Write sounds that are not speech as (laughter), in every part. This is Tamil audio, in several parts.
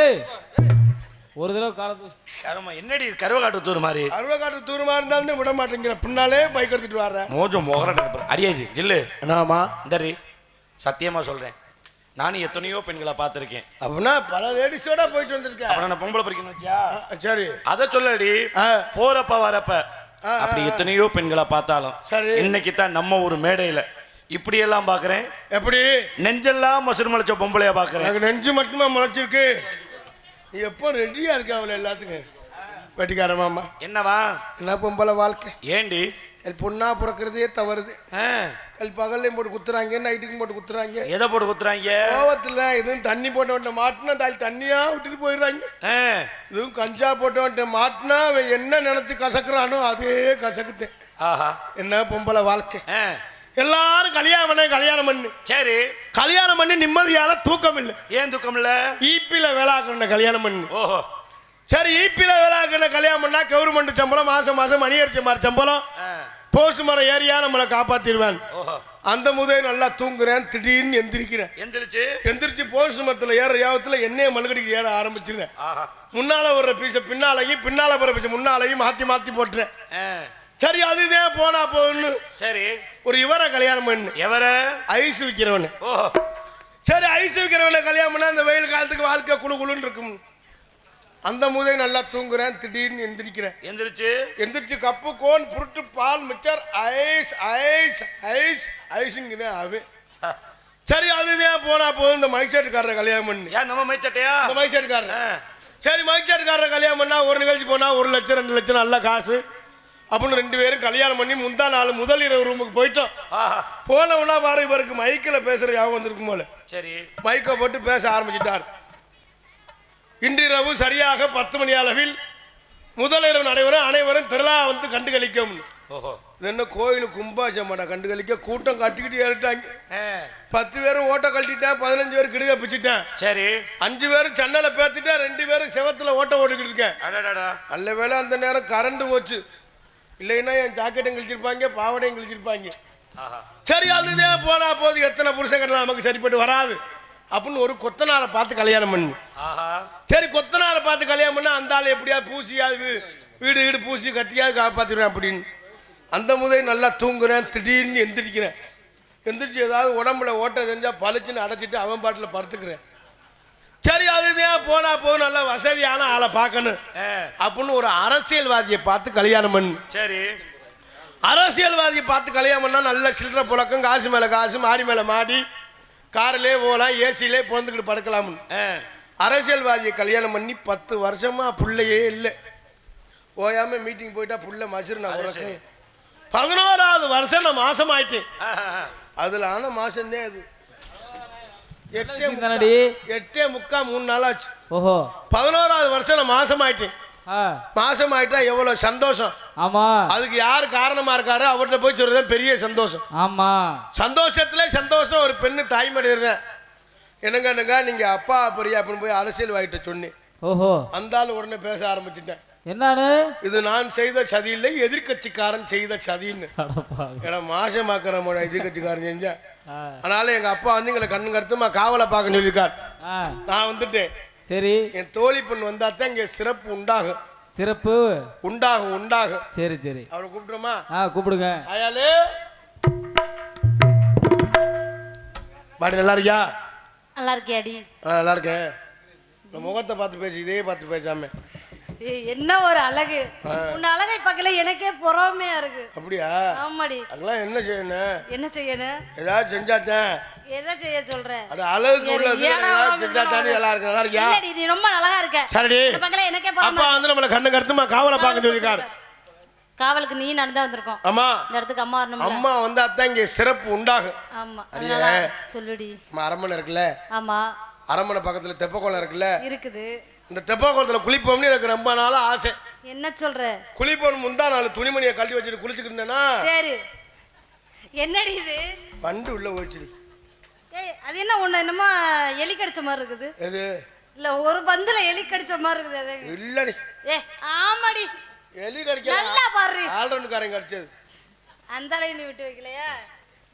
ஏய் ஒரு தடவை காலத்து கருமா என்னடி இது கருவக்காட்டு தூர் மாதிரி? அருவக்காட்டு தூரமா இருந்தாலும் விட மாட்டேங்கிற. பின்னாலே பைக் எடுத்துட்டு வர்றேன் மோஜம் மோகர அடியாஜி ஜில்லு. என்னமா இந்தரி சத்தியமா சொல்றேன். நானும் எத்தனையோ பெண்களை பார்த்துருக்கேன். அப்படின்னா பல லேடிஸோட போயிட்டு வந்திருக்கேன். அப்புறம் நான் பொம்பளை ஆ, சரி. அத சொல்லடி ஆ. போறப்ப வரப்ப. அப்படி எத்தனையோ பெண்களை பார்த்தாலும் சரி. இன்னைக்கு தான் நம்ம ஒரு மேடையில இப்படி எல்லாம் பாக்குறேன் எப்படி? நெஞ்செல்லாம் மசுறு மலைச்ச பொம்பளைய பாக்குறேன் எனக்கு நெஞ்சு மட்டுமா முளைச்சிருக்கு நீ எப்போ ரெடியா இருக்க அவளை எல்லாத்துக்கும்? வெட்டிக்கார மாமா. என்னவா? என்ன பொம்பளை வாழ்க்கை? ஏண்டி? கல் பொண்ணா பிறக்கிறதே தவறுது. கல் பகல்லையும் போட்டு குத்துறாங்க நைட்டுக்கும் போட்டு குத்துறாங்க. எதை போட்டு குத்துறாங்க? கோவத்தில் எதுவும் தண்ணி போட்ட வந்துட்ட மாட்டினா தாய் தண்ணியா விட்டுட்டு போயிடுறாங்க. இதுவும் கஞ்சா போட்ட வந்துட்ட மாட்டினா அவன் என்ன நினைத்து கசக்குறானோ அதே கசக்குத்தேன் ஆஹா. என்ன பொம்பளை வாழ்க்கை? எல்லாரும் கல்யாணம் பண்ண கல்யாணம் பண்ணு. சரி. கல்யாணம் பண்ணி நிம்மதியான தூக்கம் இல்லை ஏன் துக்கம் இல்ல ஈப்பில வேளாக்கண்ண கல்யாணம் பண்ணு. ஓஹோ. சரி ஈப்பில வேளாக்கண்ண கல்யாணம் பண்ணா கவர்மெண்ட் சம்பளம் மாசம் மாசம் மணி அடிச்ச மாதிரி சம்பளம். போஸ்ட் மரம் ஏரியா நம்மளை காப்பாத்திடுவான் அந்த முதே நல்லா தூங்குறேன் திடீர்னு எந்திரிக்கிறேன். எந்திரிச்சு? எந்திரிச்சு போஸ்ட் மரத்தில் ஏற யாவத்தில் எண்ணெயை மல்கடிக்கு ஏற ஆரம்பிச்சிருந்தேன் முன்னால வர்ற பீஸை பின்னாலையும் பின்னால வர்ற பீஸை முன்னாலையும் மாத்தி மாத்தி போட்டுறேன் சரி அதுதான் போனா போகுன்னு சரி. ஒரு இவரை கல்யாணம் பண்ணு. எவர? ஐஸ் விற்கிறவனு ஓஹோ சரி ஐஸ் விற்கிறவனை கல்யாணம் பண்ணா அந்த வெயில் காலத்துக்கு வாழ்க்கை குளு குளுன்னு இருக்கும். அந்த முதல் நல்லா தூங்குறேன் திடீர்னு எந்திரிக்கிறேன். எந்திரிச்சு? எந்திரிச்சு கப்பு கோன் புருட்டு பால் மிச்சர் ஐஸ் ஐஸ் ஐஸ் ஐஸுங்கிறேன் அவன் சரி அதுதான் போனா போதும் இந்த மைசேட்டுக்காரரை கல்யாணம் பண்ணு. ஏன் நம்ம மைச்சட்டையா இந்த மைசேட்டுக்காரர் ஆ, சரி மைசேட்டுக்காரரை கல்யாணம் பண்ணா ஒரு நிகழ்ச்சி போனா ஒரு லட்சம் ரெண்டு லட்சம் நல்ல காசு. அப்படின்னு ரெண்டு பேரும் கல்யாணம் பண்ணி முந்தா நாள் முதல் இரவு ரூமுக்கு போயிட்டோம். ஆஹா. போனவனா பாரு இவருக்கு மைக்கில் பேசுற ஞாபகம் வந்திருக்கும் போல. சரி. மைக்கை போட்டு பேச ஆரம்பிச்சிட்டார். இன்றிரவு சரியாக பத்து மணி அளவில் முதலிரவு நடைபெறும் அனைவரும் திருவிழா வந்து கண்டுகளிக்கும் ஓஹோ. இது என்ன கோயில் கும்பாச்சம்மாடா கண்டுகளிக்க கூட்டம் கட்டிக்கிட்டு ஏறிட்டாங்க. பத்து பேரும் ஓட்ட கழட்டிட்டேன் பதினஞ்சு பேர் கிடுக பிச்சுட்டேன். சரி. அஞ்சு பேரும் சன்னலை பேத்துட்டேன் ரெண்டு பேரும் செவத்துல ஓட்ட ஓட்டிக்கிட்டு இருக்கேன். நல்ல வேளை அந்த நேரம் கரண்ட் போச்சு. இல்லைன்னா என் ஜாக்கெட்டும் கிழிச்சிருப்பாங்க பாவடையும் கிழிச்சிருப்பாங்க. சரி அதுதான் போனா போது எத்தனை புருஷன் நமக்கு சரிப்பட்டு வராது. அப்படின்னு ஒரு கொத்தனாரை பார்த்து கல்யாணம் பண்ணு. சரி கொத்தனாரை பார்த்து கல்யாணம் பண்ணா அந்த ஆள் எப்படியாவது பூசியாவது வீ- வீடு வீடு பூசி கட்டியாவது காப்பாற்றிடுவேன் அப்படின்னு. அந்த முதல் நல்லா தூங்குறேன் திடீர்னு எந்திரிக்கிறேன். எந்திரிச்சு ஏதாவது உடம்புல ஓட்ட தெரிஞ்சால் பளிச்சுன்னு அடைச்சிட்டு அவன் பாட்டில் படுத்துக்கிறேன். சரி அதுதான் போனா போதும் நல்லா வசதியான ஆளை பார்க்கணும். அப்படின்னு ஒரு அரசியல்வாதியை பார்த்து கல்யாணம் பண்ணு. சரி. அரசியல்வாதியை பார்த்து கல்யாணம் பண்ணா நல்ல சில்லற புழக்கம் காசு மேலே காசு மாடி மேலே மாடி காரிலே போகலாம் ஏசிலே பிறந்துக்கிட்டு படுக்கலாம்னு அரசியல்வாதியை கல்யாணம் பண்ணி பத்து வருஷமா புள்ளையே இல்லை. ஓயாம மீட்டிங் போயிட்டா புள்ள மசுரு நான். பதினோராவது வருஷம் நான் மாசம் ஆயிட்டேன் அதுல ஆன மாசம்தான் அது. எட்டே தானடி? எட்டே முக்கா மூணு நாள் ஆச்சு ஓஹோ. பதினோராவது வருஷம் மாசம் ஆயிட்டேன் மாசம் ஆயிட்டா எவ்வளவு சந்தோஷம். ஆமா. அதுக்கு யார் காரணமா இருக்காரு அவர்கிட்ட போய் சொல்றது பெரிய சந்தோஷம். ஆமா. சந்தோஷத்துல சந்தோஷம் ஒரு பெண்ணு தாய்மடிதான் என்னங்க என்னங்க நீங்க அப்பா பெரிய அப்படின்னு போய் அரசியல்வாதிகிட்ட சொன்னேன். ஓஹோ. அந்த ஆள் உடனே பேச ஆரம்பிச்சிட்டேன். என்னானு? இது நான் செய்த சதி இல்லை எதிர்க்கட்சிக்காரன் செய்த சதின்னு. ஏன்னா மாசமாக்கிற முறை எதிர்க்கட்சிக்காரன் செஞ்சேன் அதனால எங்க அப்பா வந்து எங்களை கண்ணு கருத்துமா காவலை பார்க்க சொல்லியிருக்கார். நான் வந்துட்டேன். சரி. என் தோழி பெண் வந்தா தான் இங்க சிறப்பு உண்டாகும். சிறப்பு. உண்டாகும் உண்டாகும். சரி சரி. அவரை கூப்பிட்டுருமா? ஆ கூப்பிடுங்க. ஆயாலே பாடி நல்லா இருக்கியா? நல்லா இருக்கியாடி? ஆ நல்லா இருக்கேன். இந்த முகத்தை பார்த்து பேசி இதே பார்த்து பேசாம. ஏய், என்ன ஒரு அழகு? உன் அழகை பார்க்கல எனக்கே பொறாமையா இருக்கு. அப்படியா? ஆமாடி. அதெல்லாம் என்ன செய்யணும் என்ன செய்யணும் ஏதாவது செஞ்சாத்தேன் எதை செய்ய சொல்ற? அது அழகுக்கு ஏறு, உள்ளது செஞ்சாத்தானே. நல்லா இருக்கு. நல்லா இருக்கியா? இல்லடி, நீ ரொம்ப அழகா இருக்க. சரிடி. பார்க்கல எனக்கே அப்பா பொறாமை வந்து நம்மள கண்ணு கருத்துமா காவலை பார்க்க சொல்லியிருக்காரு. காவலுக்கு நீ நடந்தா வந்திருக்கோம். ஆமா இந்த இடத்துக்கு அம்மா வரணும் அம்மா வந்தா தான் இங்க சிறப்பு உண்டாகும். ஆமா. சொல்லுடி. நம்ம அரண்மனை இருக்குல்ல? ஆமா. அரண்மனை பக்கத்துல தெப்பக்குளம் இருக்குல்ல? இருக்குது. இந்த தெப்பக்குளத்துல குளிப்போம்னு எனக்கு ரொம்ப நாளா ஆசை. என்ன சொல்ற? குளிப்போம் முந்தா நாள் துணிமணியை கழட்டி வச்சுட்டு குளிச்சுக்கிட்டு இருந்தேன்னா சரி. என்னடி இது? பண்டு உள்ள போச்சுடி ஏய் அது என்ன ஒண்ணு? என்னமோ எலி கடிச்ச மாதிரி இருக்குது. எது? இல்ல ஒரு பந்துல எலி கடிச்ச மாதிரி இருக்குது அது. இல்லடி. ஏ ஆமாடி. எலி கடிக்கல. நல்லா பாரு. ஆல்ரவுண்டுக்காரன் கடிச்சது. அந்த அழகை நீ விட்டு வைக்கலையா?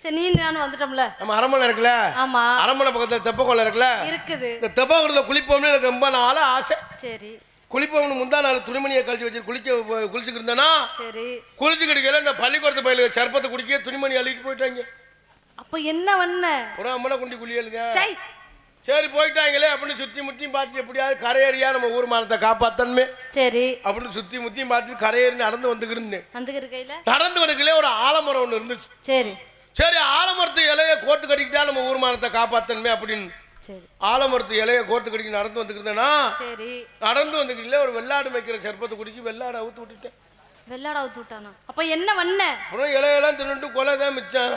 சரி நீ நானும் வந்துட்டோம்ல. நம்ம அரண்மனை இருக்குல்ல? ஆமா. அரண்மனை பக்கத்துல தெப்ப குளம் இருக்குல்ல? இருக்குது. இந்த தெப்ப குளத்துல குளிப்போம்னு எனக்கு ரொம்ப நாளா ஆசை. சரி. குளிப்போம்னு முந்தா நாள் துணிமணியை கழிச்சு வச்சு குளிக்க குளிச்சுக்கிட்டு இருந்தேன்னா சரி. குளிச்சுக்கிட்டு இருக்கையில இந்த பள்ளிக்கூடத்து பயிலுக்கு சர்ப்பத்தை குடிக்க துணிமணி அள்ளிட்டு போயிட்டாங்க. அப்ப என்ன வண்ண ஒரு அம்மனை குண்டி குளியலுங்க சரி போயிட்டாங்களே அப்படின்னு சுத்தி முத்தியும் பார்த்து எப்படியாவது கரையேறியா நம்ம ஊர் மானத்தை காப்பாத்தன்மே சரி. அப்படின்னு சுத்தி முத்தியும் பார்த்து கரையேறி நடந்து வந்துக்கிருந்தேன் நடந்து வரக்குள்ளே ஒரு ஆலமரம் ஒன்று இருந்துச்சு. சரி. சரி ஆலமரத்து இலைய கோர்த்து கட்டிக்கிட்டா நம்ம ஊர் மானத்தை காப்பாத்தன்மே அப்படின்னு ஆலமரத்து இலைய கோர்த்து கட்டிக்கு நடந்து வந்துக்கிட்டேன்னா சரி. நடந்து வந்துக்கிட்டே ஒரு வெள்ளாடு மேய்க்கிற சர்ப்பத்தை குடிக்கி வெள்ளாடு அவுத்து விட்டுட்டேன். வெள்ளாட அவுத்து விட்டானா? அப்ப என்ன வண்ண அப்புறம் இலையெல்லாம் தின்னுட்டு கொலை தான் மிச்சம்.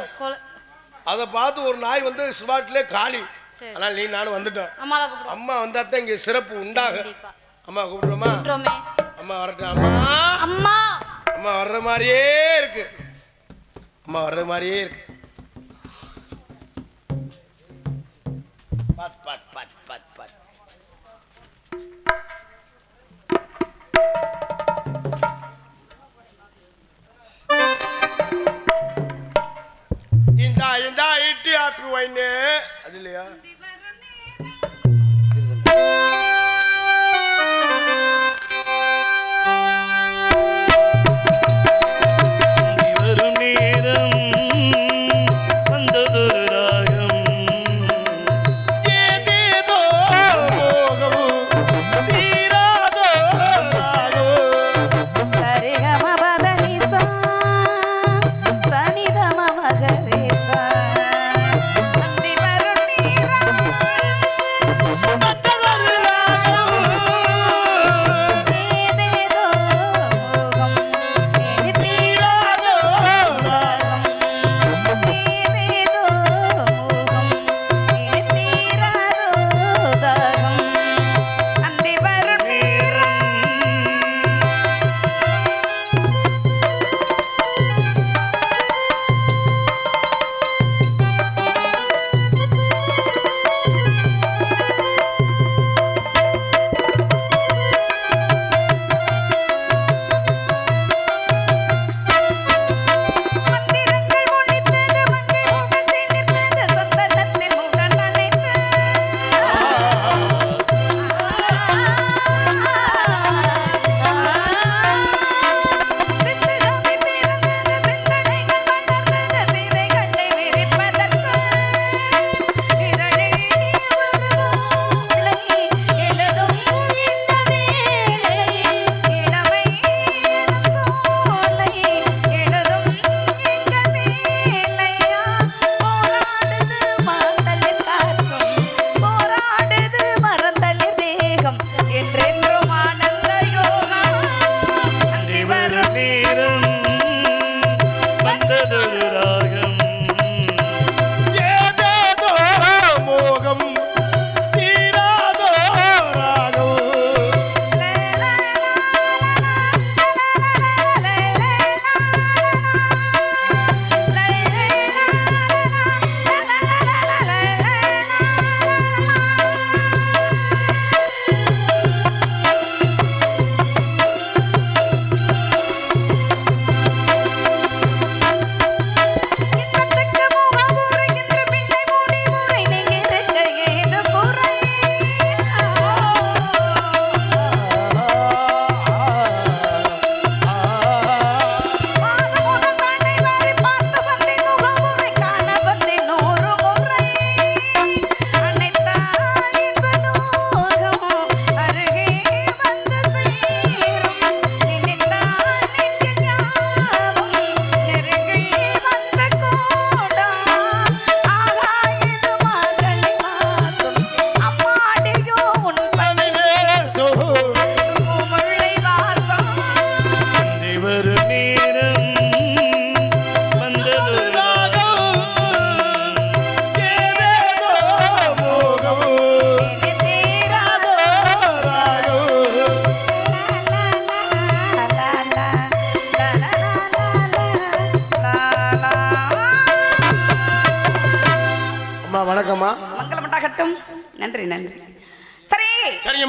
அதை பார்த்து ஒரு நாய் வந்து ஸ்பாட்லேயே காலி. ஆனால் நீ நானும் வந்துட்டோம். அம்மா வந்தா தான் இங்கே சிறப்பு உண்டாக அம்மா கூப்பிடுறோமே. அம்மா வரட்டும். அம்மா. அம்மா. அம்மா வர்ற மாதிரியே இருக்கு. அம்மா வர்ற மாதிரியே இருக்கு. பாத் பாத் பாத் பாத் பாத் இந்தா இந்தா இட்டி ஆப்பி வைன்னு அது இல்லையா?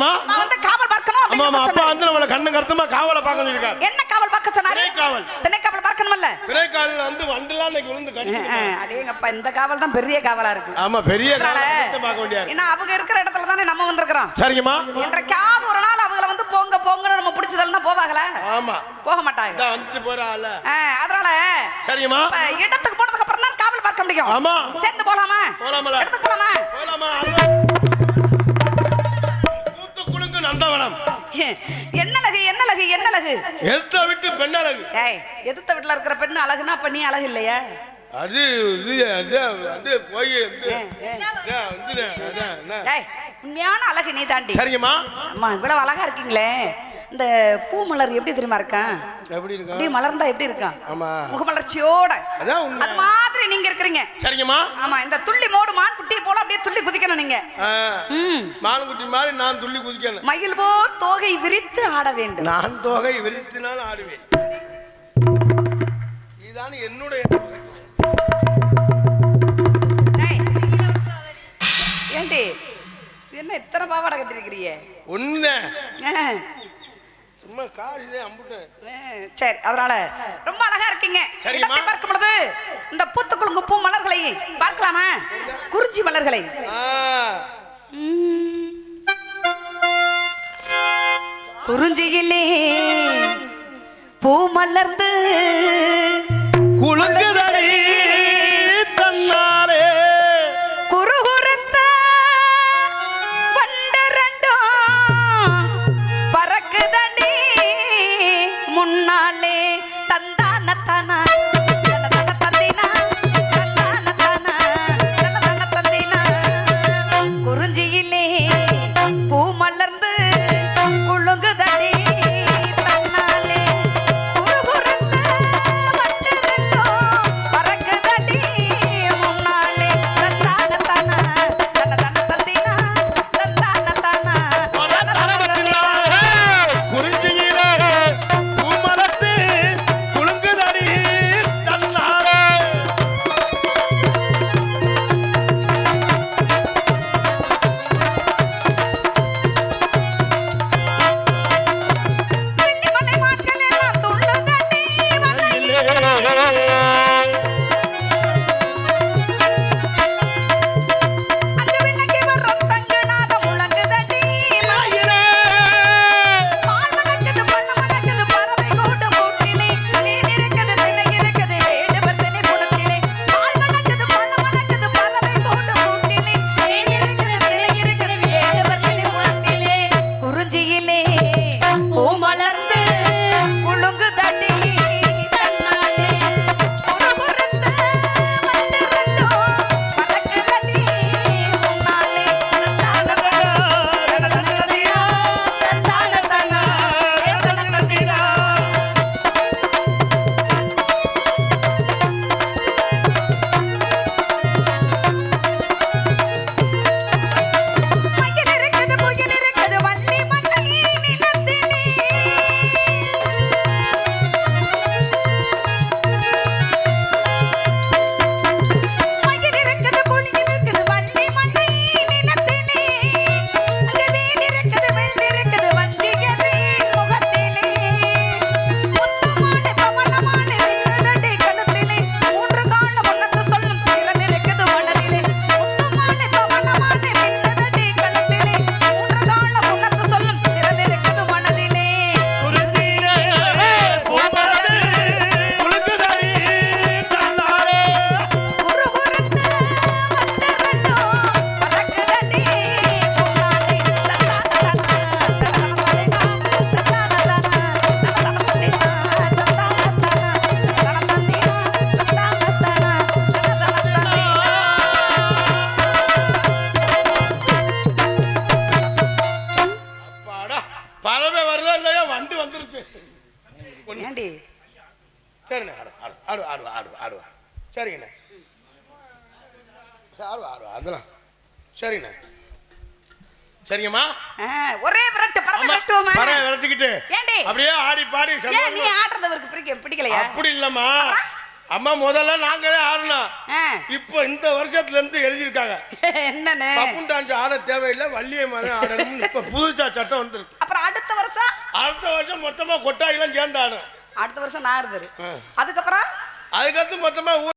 சரிங்கம்மா நான் வந்து காவல் பார்க்கணும் ஆமா ஆமா அப்பா. வந்து நம்மளை கண்ணு கருத்துமா காவலை பார்க்க சொல்லியிருக்காரு என்ன காவல் பார்க்க சொன்னாரு? திணைக்காவல். திணைக்காவல் பார்க்க பார்க்கணும்ல பிணைக்காலில் வந்து வண்டுலாம் இன்னைக்கு விழுந்து கட்டி அடேங்கப்பா இந்த காவல் தான் பெரிய காவலா இருக்கு. ஆமா பெரிய காலத்தை பார்க்க வேண்டியாரு ஏன்னா அவங்க இருக்கிற இடத்துல தானே நம்ம வந்திருக்கிறோம். சரிங்கம்மா. என்றைக்காவது ஒரு நாள் அவங்கள வந்து போங்க போங்கன்னு நம்ம பிடிச்சதெல்லாம் போவாங்களா? ஆமா. போக மாட்டாங்க. போறாள் ஆ, அதனால சரிங்கம்மா. இடத்துக்கு போனதுக்கு அப்புறம் தான் காவல் பார்க்க முடியும். ஆமா. சேர்ந்து போலாமா? போலாமல. இடத்துக்கு போலாமா? போலாமா நந்தவனம் என்னழகு என்னழகு என்னழகு எழுத்த விட்டு பெண்ணழகு ஏய் எதிர்த்த வீட்டுல இருக்கிற பெண்ணு அழகுனா அப்ப நீ அழகு இல்லையா? அது அது போய் என்ன. உண்மையான அழகு நீ தாண்டி சரிங்கம்மா. அம்மா இவ்வளவு அழகா இருக்கீங்களே. இந்த பூ மலர் எப்படி தெரியுமா இருக்கான்? எப்படி அப்படியே மலர்ந்தா எப்படி இருக்கான்? ஆமா. முகமலர்ச்சியோட. அது மாதிரி நீங்க இருக்கிறீங்க. சரிங்கம்மா. ஆமா இந்த துள்ளி மோடு மான் குட்டி போல அப்படியே துள்ளி குதிக்கணும் நீங்க. ஆ, ம். மானுக்குட்டி மாதிரி நான் துள்ளி குதிக்கணும். மயில் போல் தோகை விரித்து ஆட வேண்டும். நான் தொகை விரித்தினால் ஆடுவேன். இதுதான் என்னுடைய ஏண்டி என்ன இத்தனை பாவாடை கட்டிருக்கிறிய ஒண்ணு சும்மா காசு தான் அம்புட்டேன். சரி அதனால ரொம்ப அழகா இருக்கீங்க. சரிம்மா. பார்க்கும் பொழுது இந்த பூத்து குலுங்கு பூ மலர்களை பார்க்கலாமா? குறிஞ்சி மலர்களை. குறிஞ்சியிலே பூ மலர்ந்து குலுங்குதடி ஆடு ஆடு ஆடு ஆடு ஆடு ஆடுவா சரிங்கண்ணே ஆடுவா ஆடுவா அதெல்லாம். சரிண்ணே சரிங்கம்மா? ஒரே விரட்டு ஆமா, விரட்டுவோமா பறவை விரட்டிக்கிட்டு. ஏண்டி? அப்படியே ஆடி பாடி ஏன் நீ ஆடுறது அவருக்கு பிடிக்க பிடிக்கலையா? அப்படி இல்லம்மா. அம்மா. முதல்ல நாங்களே ஆடணும். இப்போ இந்த வருஷத்துல இருந்து எழுதியிருக்காங்க. (laughs) என்னன்னு பப்புன் டான்ஸ் ஆட தேவையில்லை வள்ளியம்மா தான் ஆடணும்னு. இப்போ புதுசா சட்டம் வந்துருக்கு. அப்புறம் அடுத்த வருஷம்? அடுத்த வருஷம் மொத்தமா கொட்டாயிலாம் சேர்ந்து ஆடும் அடுத்த வருஷம் நான் இருந்தது. அதுக்கப்புறம்? அதுக்கடுத்து மொத்தமா ஊர்